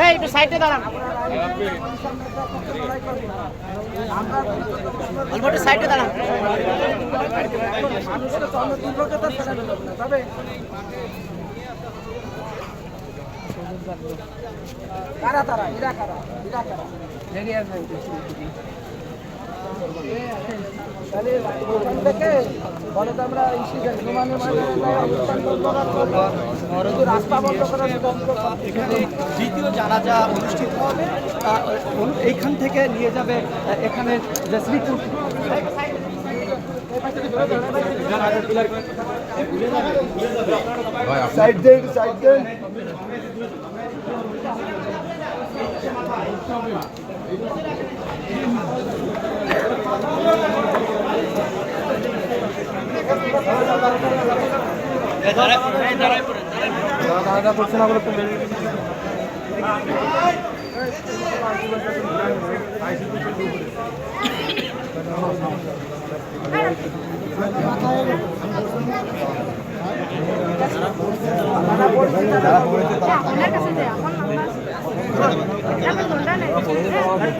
এই একটু সাইডে দাঁড়ান। অল্প একটু সাইডে দাঁড়ান। কারা তারা? এরা কারা? এরা কারা? এখানে দ্বিতীয় জানাজা অনুষ্ঠিত হবে। এইখান থেকে নিয়ে যাবে এখানে শ্রীপুর সাইড দেন সাইড দেন। ওনার কাছে দে এখন আমরা